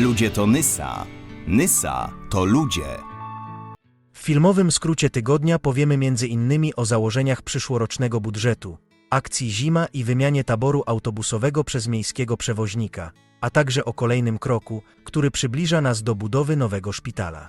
Ludzie to Nysa. Nysa to ludzie. W filmowym skrócie tygodnia powiemy między innymi o założeniach przyszłorocznego budżetu, akcji Zima i wymianie taboru autobusowego przez miejskiego przewoźnika, a także o kolejnym kroku, który przybliża nas do budowy nowego szpitala.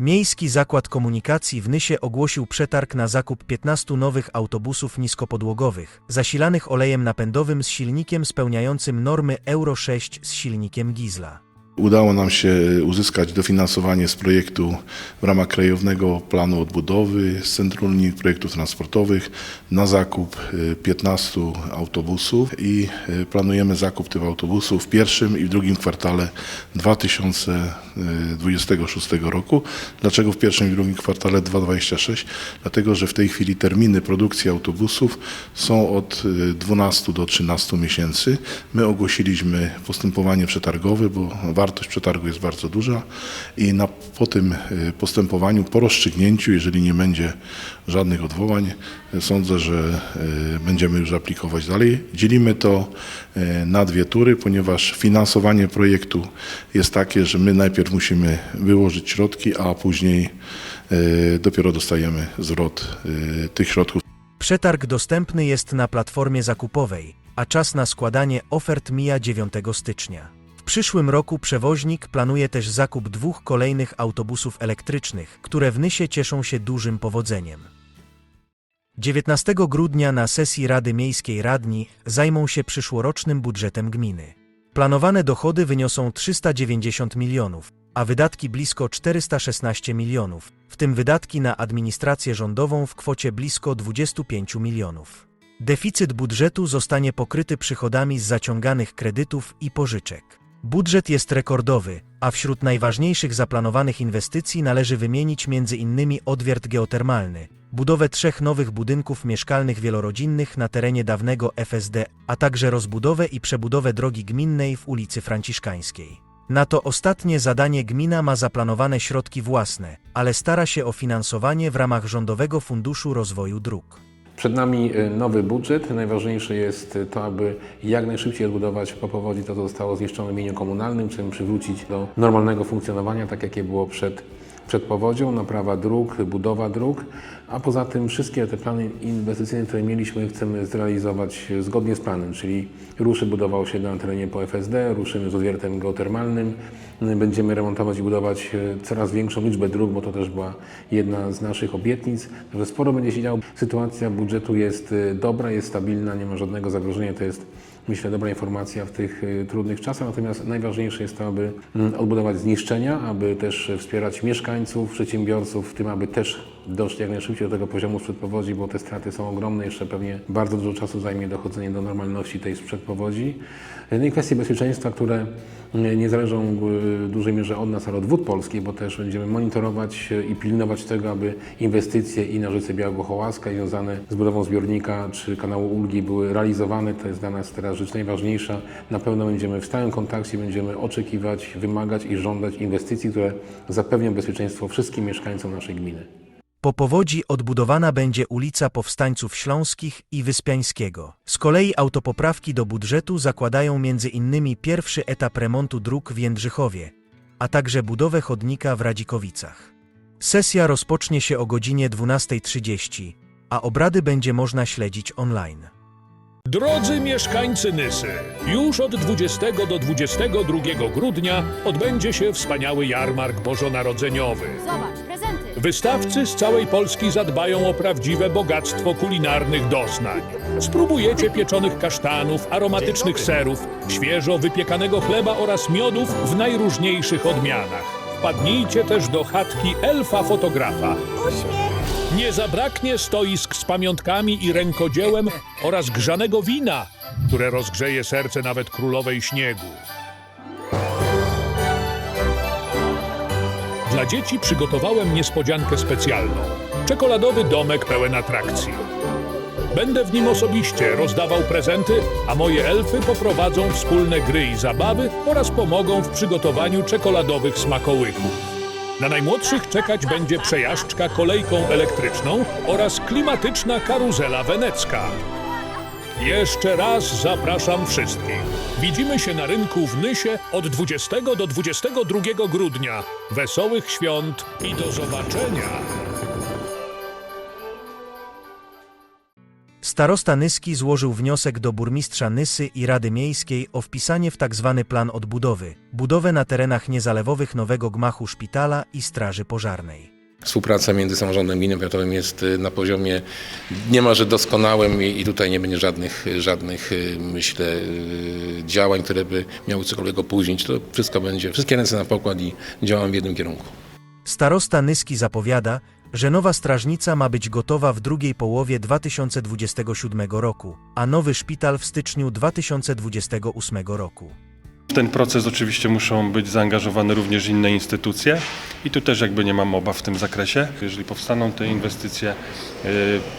Miejski Zakład Komunikacji w Nysie ogłosił przetarg na zakup 15 nowych autobusów niskopodłogowych, zasilanych olejem napędowym z silnikiem spełniającym normy Euro 6 z silnikiem Gizla. Udało nam się uzyskać dofinansowanie z projektu w ramach Krajowego Planu Odbudowy z Centrum Linii Projektów Transportowych na zakup y, 15 autobusów i y, planujemy zakup tych autobusów w pierwszym i w drugim kwartale 2026 roku. Dlaczego w pierwszym i drugim kwartale 2026? Dlatego, że w tej chwili terminy produkcji autobusów są od y, 12 do 13 miesięcy. My ogłosiliśmy postępowanie przetargowe, bo wartość przetargu jest bardzo duża i na, po tym y, postępowaniu, po rozstrzygnięciu, jeżeli nie będzie żadnych odwołań, y, sądzę, że y, będziemy już aplikować dalej. Dzielimy to na dwie tury, ponieważ finansowanie projektu jest takie, że my najpierw musimy wyłożyć środki, a później dopiero dostajemy zwrot tych środków. Przetarg dostępny jest na platformie zakupowej, a czas na składanie ofert mija 9 stycznia. Przyszłym roku przewoźnik planuje też zakup dwóch kolejnych autobusów elektrycznych, które w Nysie cieszą się dużym powodzeniem. 19 grudnia na sesji Rady Miejskiej Radni zajmą się przyszłorocznym budżetem gminy. Planowane dochody wyniosą 390 milionów, a wydatki blisko 416 milionów, w tym wydatki na administrację rządową w kwocie blisko 25 milionów. Deficyt budżetu zostanie pokryty przychodami z zaciąganych kredytów i pożyczek. Budżet jest rekordowy, a wśród najważniejszych zaplanowanych inwestycji należy wymienić m.in. odwiert geotermalny, budowę trzech nowych budynków mieszkalnych wielorodzinnych na terenie dawnego FSD, a także rozbudowę i przebudowę drogi gminnej w ulicy Franciszkańskiej. Na to ostatnie zadanie gmina ma zaplanowane środki własne, ale stara się o finansowanie w ramach Rządowego Funduszu Rozwoju Dróg. Przed nami y, nowy budżet. Najważniejsze jest y, to, aby jak najszybciej odbudować po powodzi to, co zostało zniszczone w mieniu komunalnym, czyli przywrócić do normalnego funkcjonowania, tak jakie było przed, przed powodzią, naprawa dróg, budowa dróg, a poza tym wszystkie te plany inwestycyjne, które mieliśmy, chcemy zrealizować zgodnie z planem, czyli ruszy budowa osiedla na terenie po FSD, ruszymy z odwiertem geotermalnym, będziemy remontować i budować y, coraz większą liczbę dróg, bo to też była jedna z naszych obietnic, także sporo będzie się działo. Sytuacja budżetu jest y, dobra, jest stabilna, nie ma żadnego zagrożenia, to jest myślę dobra informacja w tych y, trudnych czasach, natomiast najważniejsze jest to, aby mm, odbudować zniszczenia, aby też y, wspierać mieszkańców, przedsiębiorców, w tym aby też doszli jak najszybciej do tego poziomu sprzed powodzi, bo te straty są ogromne, jeszcze pewnie bardzo dużo czasu zajmie dochodzenie do normalności tej sprzed powodzi. No i kwestie bezpieczeństwa, które y, nie zależą w dużej mierze od nas, ale od Wód Polskich, bo też będziemy monitorować i pilnować tego, aby inwestycje i na rzece Białego-Hołaska związane z budową zbiornika czy kanału Ulgi były realizowane. To jest dla nas teraz rzecz najważniejsza. Na pewno będziemy w stałym kontakcie, będziemy oczekiwać, wymagać i żądać inwestycji, które zapewnią bezpieczeństwo wszystkim mieszkańcom naszej gminy. Po powodzi odbudowana będzie ulica Powstańców Śląskich i Wyspiańskiego. Z kolei autopoprawki do budżetu zakładają m.in. pierwszy etap remontu dróg w Jędrzychowie, a także budowę chodnika w Radzikowicach. Sesja rozpocznie się o godzinie 12.30, a obrady będzie można śledzić online. Drodzy mieszkańcy Nysy, już od 20 do 22 grudnia odbędzie się wspaniały jarmark bożonarodzeniowy. Zobacz. Wystawcy z całej Polski zadbają o prawdziwe bogactwo kulinarnych doznań. Spróbujecie pieczonych kasztanów, aromatycznych serów, świeżo wypiekanego chleba oraz miodów w najróżniejszych odmianach. Wpadnijcie też do chatki elfa fotografa. Nie zabraknie stoisk z pamiątkami i rękodziełem oraz grzanego wina, które rozgrzeje serce nawet królowej śniegu. Dzieci przygotowałem niespodziankę specjalną. Czekoladowy domek pełen atrakcji. Będę w nim osobiście rozdawał prezenty, a moje elfy poprowadzą wspólne gry i zabawy oraz pomogą w przygotowaniu czekoladowych smakołyków. Na najmłodszych czekać będzie przejażdżka kolejką elektryczną oraz klimatyczna karuzela wenecka. Jeszcze raz zapraszam wszystkich. Widzimy się na rynku w Nysie od 20 do 22 grudnia. Wesołych świąt i do zobaczenia! Starosta Nyski złożył wniosek do burmistrza Nysy i Rady Miejskiej o wpisanie w tzw. plan odbudowy, budowę na terenach niezalewowych nowego gmachu szpitala i straży pożarnej. Współpraca między samorządem gminy powiatowym jest y, na poziomie niemalże doskonałym i tutaj nie będzie żadnych, żadnych y, myślę, y, działań, które by miały cokolwiek opóźnić. To wszystko będzie, wszystkie ręce na pokład i działamy w jednym kierunku. Starosta Nyski zapowiada, że nowa strażnica ma być gotowa w drugiej połowie 2027 roku, a nowy szpital w styczniu 2028 roku. W ten proces oczywiście muszą być zaangażowane również inne instytucje i tu też jakby nie mam obaw w tym zakresie. Jeżeli powstaną te inwestycje, yy,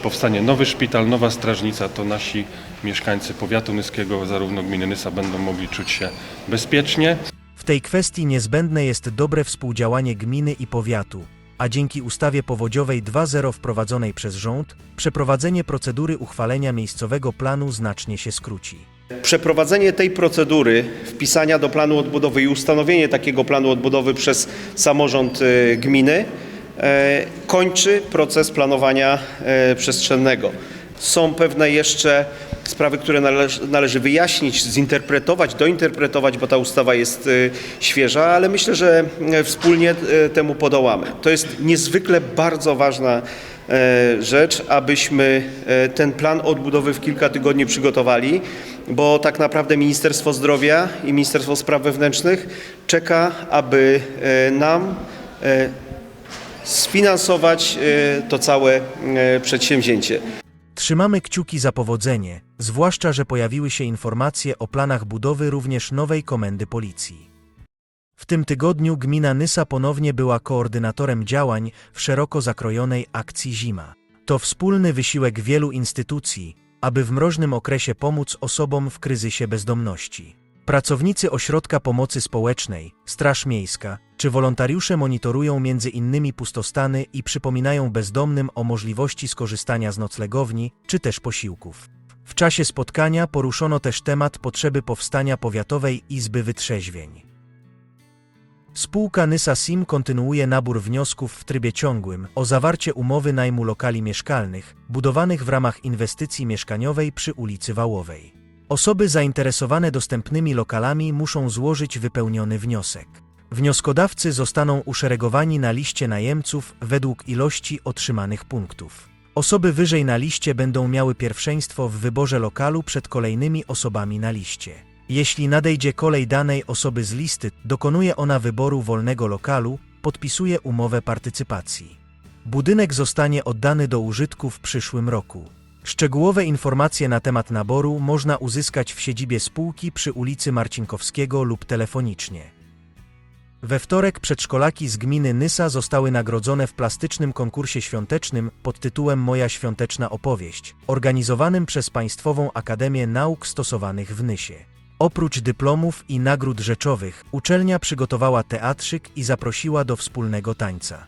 powstanie nowy szpital, nowa strażnica, to nasi mieszkańcy powiatu nyskiego, zarówno gminy Nysa będą mogli czuć się bezpiecznie. W tej kwestii niezbędne jest dobre współdziałanie gminy i powiatu, a dzięki ustawie powodziowej 2.0 wprowadzonej przez rząd, przeprowadzenie procedury uchwalenia miejscowego planu znacznie się skróci. Przeprowadzenie tej procedury wpisania do planu odbudowy i ustanowienie takiego planu odbudowy przez samorząd e, gminy e, kończy proces planowania e, przestrzennego. Są pewne jeszcze sprawy, które należy, wyjaśnić, zinterpretować, dointerpretować, bo ta ustawa jest świeża, ale myślę, że wspólnie temu podołamy. To jest niezwykle bardzo ważna rzecz, abyśmy ten plan odbudowy w kilka tygodni przygotowali, bo tak naprawdę Ministerstwo Zdrowia i Ministerstwo Spraw Wewnętrznych czeka, aby e, nam e, sfinansować e, to całe przedsięwzięcie. Trzymamy kciuki za powodzenie, zwłaszcza, że pojawiły się informacje o planach budowy również nowej komendy policji. W tym tygodniu gmina Nysa ponownie była koordynatorem działań w szeroko zakrojonej akcji Zima. To wspólny wysiłek wielu instytucji, aby w mroźnym okresie pomóc osobom w kryzysie bezdomności. Pracownicy Ośrodka Pomocy Społecznej, Straż Miejska czy wolontariusze monitorują między innymi pustostany i przypominają bezdomnym o możliwości skorzystania z noclegowni czy też posiłków. W czasie spotkania poruszono też temat potrzeby powstania Powiatowej Izby Wytrzeźwień. Spółka Nysa Sim kontynuuje nabór wniosków w trybie ciągłym o zawarcie umowy najmu lokali mieszkalnych budowanych w ramach inwestycji mieszkaniowej przy ulicy Wałowej. Osoby zainteresowane dostępnymi lokalami muszą złożyć wypełniony wniosek. Wnioskodawcy zostaną uszeregowani na liście najemców według ilości otrzymanych punktów. Osoby wyżej na liście będą miały pierwszeństwo w wyborze lokalu przed kolejnymi osobami na liście. Jeśli nadejdzie kolej danej osoby z listy, dokonuje ona wyboru wolnego lokalu, podpisuje umowę partycypacji. Budynek zostanie oddany do użytku w przyszłym roku. Szczegółowe informacje na temat naboru można uzyskać w siedzibie spółki przy ulicy Marcinkowskiego lub telefonicznie. We wtorek przedszkolaki z gminy Nysa zostały nagrodzone w plastycznym konkursie świątecznym pod tytułem Moja świąteczna opowieść, organizowanym przez Państwową Akademię Nauk Stosowanych w Nysie. Oprócz dyplomów i nagród rzeczowych, uczelnia przygotowała teatrzyk i zaprosiła do wspólnego tańca.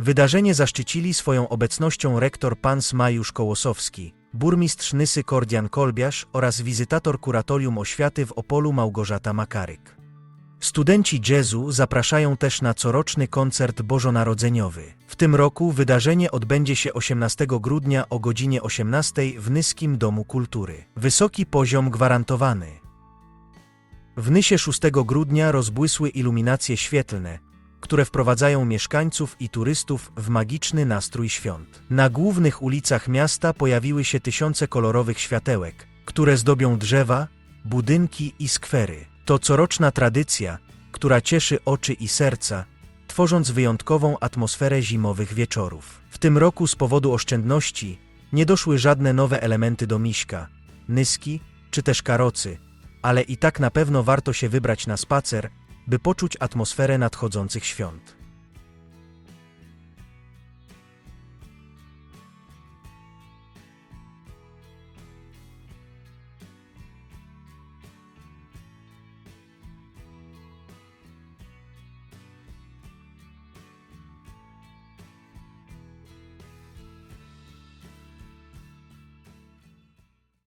Wydarzenie zaszczycili swoją obecnością rektor pan Smajusz Kołosowski, burmistrz Nysy Kordian Kolbiarz oraz wizytator kuratorium oświaty w Opolu Małgorzata Makaryk. Studenci jazzu zapraszają też na coroczny koncert bożonarodzeniowy. W tym roku wydarzenie odbędzie się 18 grudnia o godzinie 18 w Nyskim Domu Kultury. Wysoki poziom gwarantowany. W Nysie 6 grudnia rozbłysły iluminacje świetlne, które wprowadzają mieszkańców i turystów w magiczny nastrój świąt. Na głównych ulicach miasta pojawiły się tysiące kolorowych światełek, które zdobią drzewa, budynki i skwery. To coroczna tradycja, która cieszy oczy i serca, tworząc wyjątkową atmosferę zimowych wieczorów. W tym roku z powodu oszczędności nie doszły żadne nowe elementy do miśka, nyski czy też karocy, ale i tak na pewno warto się wybrać na spacer, by poczuć atmosferę nadchodzących świąt.